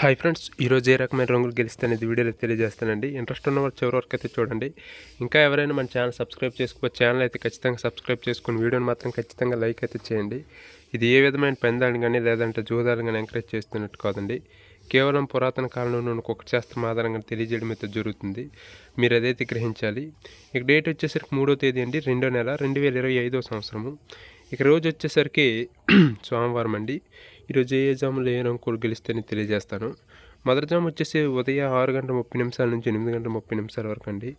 Hi friends ఈరోజు ఏ రకమైన రంగులు గెలిస్తే అనేది వీడియోలో తెలియజేస్తానండి. ఇంట్రెస్ట్ ఉన్న వాళ్ళు చివరి వరకు అయితే చూడండి. ఇంకా ఎవరైనా మన ఛానల్ సబ్స్క్రైబ్ చేసుకో ఛానల్ అయితే ఖచ్చితంగా సబ్స్క్రైబ్ చేసుకుని వీడియోని మాత్రం ఖచ్చితంగా లైక్ అయితే చేయండి. ఇది ఏ విధమైన పెందాలను కానీ లేదంటే జూదాలను కానీ ఎంకరేజ్ చేస్తున్నట్టు కాదండి. కేవలం పురాతన కాలంలో ఉన్న ఒక శాస్త్రం ఆధారంగా తెలియజేయడం అయితే జరుగుతుంది. మీరు అదైతే గ్రహించాలి ఇక డేట్ వచ్చేసరికి మూడో తేదీ అండి రెండో నెల రెండు వేల ఇరవై ఐదో సంవత్సరము. ఇక రోజు వచ్చేసరికి సోమవారం అండి. ఈరోజు ఏ జాములో ఏ రంగు కూడా గెలిస్తేనే తెలియజేస్తాను. మొదటి జామ్ వచ్చేసి ఉదయం ఆరు గంటల ముప్పై నిమిషాల నుంచి ఎనిమిది గంటల ముప్పై నిమిషాల వరకు అండి.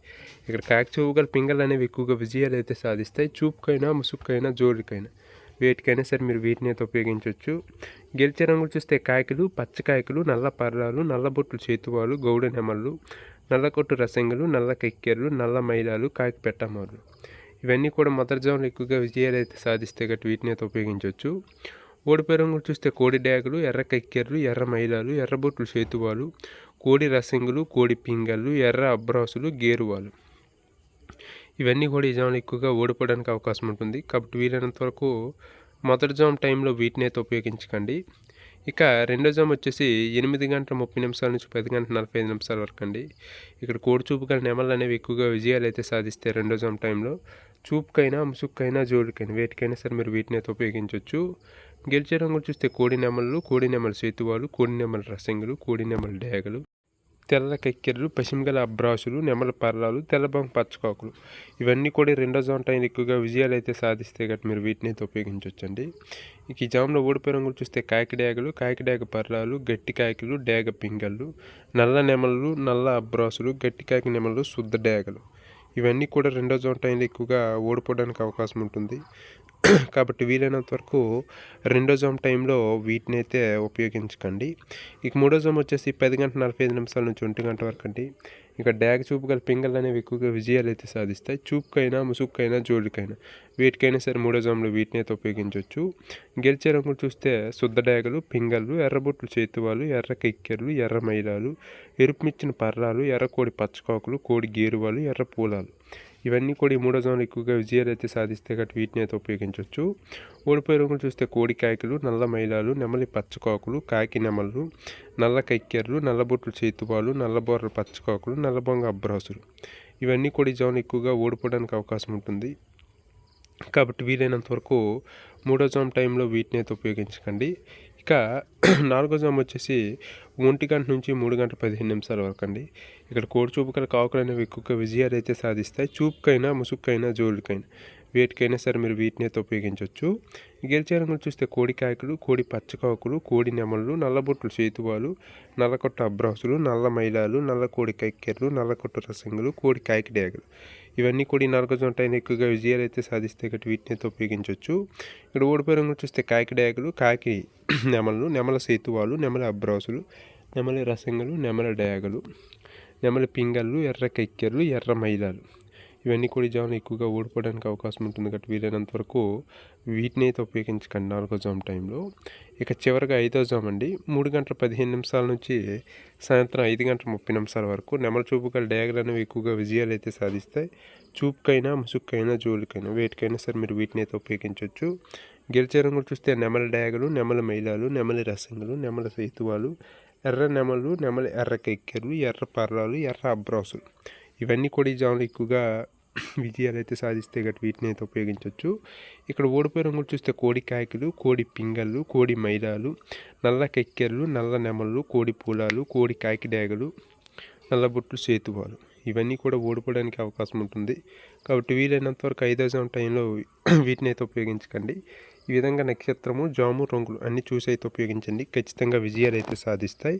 ఇక్కడ కాకి చూపుగల పింగల్ అనేవి ఎక్కువగా విజయాలు అయితే సాధిస్తాయి. చూపుకైనా ముసుక్కైనా జోడికైనా. వేటికైనా సరే మీరు వీటిని అయితే ఉపయోగించవచ్చు. గెలిచే రంగులు చూస్తే కాయకులు పచ్చకాయకులు నల్ల పర్రాలు నల్ల బొట్లు చేతువాలు గౌడ నెమళ్ళు నల్ల కొట్టు రసంగులు నల్ల కెక్కెర్లు నల్ల మైలాలు కాకి పెట్టమాలు ఇవన్నీ కూడా మదర్ జాములు ఎక్కువగా విజయాలు అయితే సాధిస్తే గట్టి వీటిని అయితే ఉపయోగించవచ్చు. ఓడిపోయే రంగులు చూస్తే కోడి డ్యాగులు ఎర్ర కక్కెర్లు ఎర్ర మైలాలు ఎర్రబొట్లు చేతువాలు కోడి రసింగులు కోడి పింగళ్ళు ఎర్ర అబ్రాసులు గేరువాలు. ఇవన్నీ కూడా ఈ జాములు ఎక్కువగా ఓడిపోవడానికి అవకాశం ఉంటుంది. కాబట్టి వీలైనంత వరకు మొదటి జామ్ టైంలో వీటిని అయితే ఉపయోగించకండి. ఇక రెండో జామ్ వచ్చేసి ఎనిమిది గంటల ముప్పై నిమిషాల నుంచి పది గంటల నలభై ఐదు నిమిషాల వరకు అండి. ఇక్కడ కోడి చూపు గల నెమలు అనేవి ఎక్కువగా విజయాలు అయితే సాధిస్తాయి రెండో జామ్ టైంలో. చూపుకైనా ముసుక్కైనా జోడికైనా వేటికైనా సరే మీరు వీటిని అయితే ఉపయోగించవచ్చు. గెలిచే రంగులు చూస్తే కోడి కోడినెమల కోడి సేతువాలు కోడి నెమల రసంగులు కోడి నెమల డేగలు తెల్ల కెక్కెరలు పశ్చిమగల అబ్రాసులు నెమల పర్లాలు తెల్లబంగ పచ్చకాకులు. ఇవన్నీ కూడా రెండో జామ్ టైం ఎక్కువగా విజయాలు అయితే సాధిస్తే గట్టి మీరు వీటిని అయితే ఉపయోగించవచ్చండి ఈ జామ్లో ఓడిపోయే రంగులు చూస్తే కాకిడేగలు కాకిడేగ పర్రాలు పర్లాలు గట్టి కాయకులు డేగ పింగళ్ళు నల్ల నెమలు నల్ల అబ్రాసులు గట్టి కాకి నెమలు శుద్ధ డేగలు. ఇవన్నీ కూడా రెండో జోన్ టైంలో ఎక్కువగా ఓడిపోవడానికి అవకాశం ఉంటుంది. కాబట్టి వీలైనంత వరకు రెండో జామ్ టైంలో వీటిని అయితే ఉపయోగించకండి. ఇక మూడో జామ్ వచ్చేసి పది గంట నలభై ఐదు నిమిషాల నుంచి ఒంటి గంట వరకు అండి. ఇక డ్యాగ్ చూపు గల పింగళ్ళు అనేవి ఎక్కువగా విజయాలు అయితే సాధిస్తాయి. చూపుకైనా ముసుక్కైనా జోడికైనా వీటికైనా సరే మూడో జామ్లో వీటిని అయితే ఉపయోగించవచ్చు. గెలిచే రంగులు చూస్తే శుద్ధ డ్యాగులు పింగళ్ళు ఎర్రబొట్లు చేతువాలు ఎర్ర కిక్కెర్లు ఎర్ర మైలాలు ఎరుపు మిచ్చిన పర్రాలు ఎర్ర కోడి పచ్చకాకులు కోడి గేరువాలు ఎర్ర పూలాలు. ఇవన్నీ కూడా ఈ మూడో జోన్లో ఎక్కువగా విజయాలు అయితే సాధిస్తే గట్టి వీటిని అయితే ఉపయోగించవచ్చు ఓడిపోయే రంగులు చూస్తే కోడి కాయకులు నల్ల మైలాలు నెమలి పచ్చకాకులు కాకి నెమలు నల్ల కక్కెర్లు నల్లబొట్లు చేతువాలు నల్లబొర్రలు పచ్చకాకులు నల్లబొంగ అబ్రాసులు ఇవన్నీ కూడా ఈ జోన్ ఎక్కువగా ఓడిపోవడానికి అవకాశం ఉంటుంది. కాబట్టి వీలైనంత వరకు మూడో జామ్ టైంలో వీటిని అయితే ఉపయోగించకండి. ఇక నాలుగో జామ్ వచ్చేసి ఒంటి గంట నుంచి మూడు గంట పదిహేను నిమిషాల వరకు అండి. ఇక్కడ కోడి చూపుకల కాకులు అనేవి ఎక్కువగా విజయాలు అయితే సాధిస్తాయి. చూపుకైనా ముసుక్కైనా జోలికైనా వేటికైనా సరే మీరు వీటిని అయితే ఉపయోగించవచ్చు. గెలిచే రంగులు చూస్తే కోడి కాయకులు కోడి పచ్చకాకులు కోడి నెమళ్ళు నల్లబొట్లు చేతువాలు నల్లకొట్ట అబ్రాసులు నల్ల మైలాలు నల్ల కోడి కైక్కెర్లు నల్లకొట్టు రసంగులు కోడి కాయకి డేగలు. ఇవన్నీ కూడా ఈ నాలుగు ఎక్కువగా విజయాలు అయితే సాధిస్తే గట్టి వీటిని అయితే ఉపయోగించవచ్చు. ఇక్కడ ఓడిపోయే రంగులు చూస్తే కాకి డేగలు కాకి నెమలు నెమల సేతువాలు నెమల అబ్రాసులు నెమలి రసంగులు నెమల డయాగలు నెమలి పింగళ్ళు ఎర్ర కైక్కెర్లు ఎర్ర మైలాలు. ఇవన్నీ కూడా ఈ జాములు ఎక్కువగా ఓడిపోవడానికి అవకాశం ఉంటుంది కాబట్టి వీలైనంత వరకు వీటిని అయితే ఉపయోగించకండి నాలుగో జామ్ టైంలో. ఇక చివరిగా ఐదో జామ్ అండి. మూడు గంటల పదిహేను నిమిషాల నుంచి సాయంత్రం ఐదు గంటల ముప్పై నిమిషాల వరకు నెమల చూపు గల డయాగ్రామ్ అనేవి ఎక్కువగా విజయాలు అయితే సాధిస్తాయి. చూపుకైనా ముసుక్కైనా జోలికైనా వేటికైనా సరే మీరు వీటిని అయితే ఉపయోగించవచ్చు. గెలిచే రంగులు చూస్తే నెమల డయాగలు నెమల మైలాలు నెమలి రసంగులు నెమల సేతువాలు ఎర్ర నెమలు నెమలి ఎర్ర కెక్కెరు ఎర్ర పర్రాలు ఎర్ర అబ్రాసులు. ఇవన్నీ కూడా ఈ జాములు ఎక్కువగా విజయాలు అయితే సాధిస్తే గట్టి వీటిని అయితే ఉపయోగించవచ్చు ఇక్కడ ఓడిపోయే రంగులు చూస్తే కోడి కాయకులు కోడి పింగళ్ళు కోడి మైదాలు నల్ల కెక్కెర్లు నల్ల నెమళ్ళు కోడి పూలాలు కోడి కాయకి డేగలు నల్లబొట్లు సేతువాలు. ఇవన్నీ కూడా ఓడిపోవడానికి అవకాశం ఉంటుంది. కాబట్టి వీలైనంత వరకు ఐదో జాము టైంలో వీటిని అయితే ఉపయోగించకండి. ఈ విధంగా నక్షత్రము జాము రంగులు అన్నీ చూసి అయితే ఉపయోగించండి. ఖచ్చితంగా విజయాలు అయితే సాధిస్తాయి.